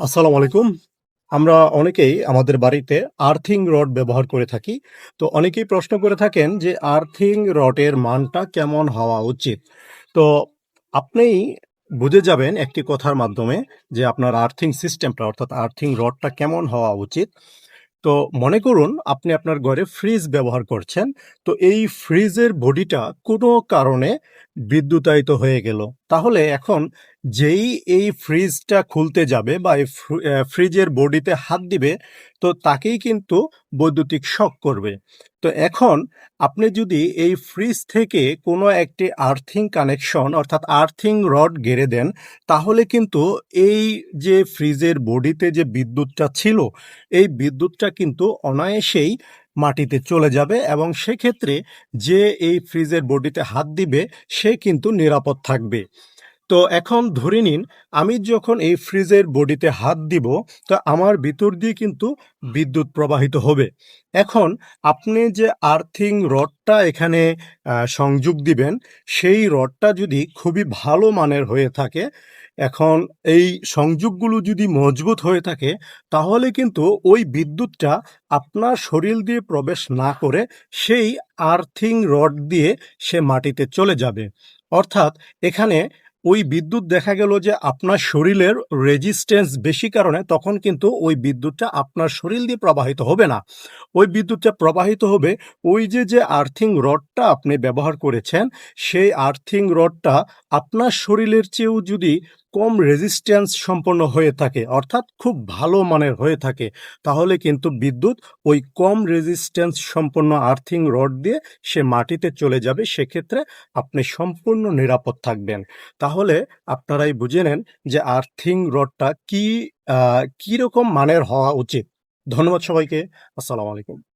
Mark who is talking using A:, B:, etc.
A: আসসালামু আলাইকুম। আমরা অনেকেই আমাদের বাড়িতে আর্থিং রড ব্যবহার করে থাকি। তো অনেকেই প্রশ্ন করে থাকেন যে আর্থিং রডের মানটা কেমন হওয়া উচিত? তো আপনি বুঝে যাবেন একটি কথার মাধ্যমে যে আপনার আর্থিং সিস্টেমটা অর্থাৎ আর্থিং রডটা কেমন হওয়া উচিত। তো মনে করুন, আপনি আপনার ঘরে ফ্রিজ ব্যবহার করছেন। তো এই ফ্রিজের বডিটা কোনো কারণে বিদ্যুতায়িত হয়ে গেল। তাহলে এখন যেই এই ফ্রিজটা খুলতে যাবে বা এই ফ্রিজের বডিতে হাত দিবে, তো তাকেই কিন্তু বৈদ্যুতিক শক করবে। তো এখন আপনি যদি এই ফ্রিজ থেকে কোনো একটি আর্থিং কানেকশন, অর্থাৎ আর্থিং রড গেড়ে দেন, তাহলে কিন্তু এই যে ফ্রিজের বডিতে যে বিদ্যুৎটা ছিল, এই বিদ্যুৎটা কিন্তু অনায়াসেই মাটিতে চলে যাবে এবং সেক্ষেত্রে যে এই ফ্রিজের বডিতে হাত দিবে, সে কিন্তু নিরাপদ থাকবে। তো এখন ধরে নিন আমি যখন এই ফ্রিজের বডিতে হাত দিব তো আমার ভিতর দিয়ে কিন্তু বিদ্যুৎ প্রবাহিত হবে। এখন আপনি যে আর্থিং রডটা এখানে সংযোগ দিবেন সেই রডটা যদি খুবই ভালো মানের হয়ে থাকে, এখন এই সংযোগগুলো যদি মজবুত হয়ে থাকে তাহলে কিন্তু ওই বিদ্যুৎটা আপনার শরীর দিয়ে প্রবেশ না করে সেই আর্থিং রড দিয়ে সে মাটিতে চলে যাবে। অর্থাৎ এখানে ওই বিদ্যুৎ দেখা গেল যে আপনার শরীরের রেজিস্ট্যান্স বেশি কারণে তখন কিন্তু ওই বিদ্যুৎটা আপনার শরীর দিয়ে প্রবাহিত হবে না। ওই বিদ্যুৎটা প্রবাহিত হবে ওই যে, যে আর্থিং রডটা আপনি ব্যবহার করেছেন সেই আর্থিং রডটা আপনার শরীরের চেয়েও যদি কম রেজিস্ট্যান্স সম্পন্ন হয়ে থাকে, অর্থাৎ খুব ভালো মানের হয়ে থাকে, তাহলে কিন্তু বিদ্যুৎ ওই কম রেজিস্ট্যান্স সম্পন্ন আর্থিং রড দিয়ে সে মাটিতে চলে যাবে। সেক্ষেত্রে আপনি সম্পূর্ণ নিরাপদ থাকবেন। তাহলে আপনারাই বুঝে নেন যে আর্থিং রডটা কি কীরকম মানের হওয়া উচিত। ধন্যবাদ সবাইকে। আসসালামু আলাইকুম।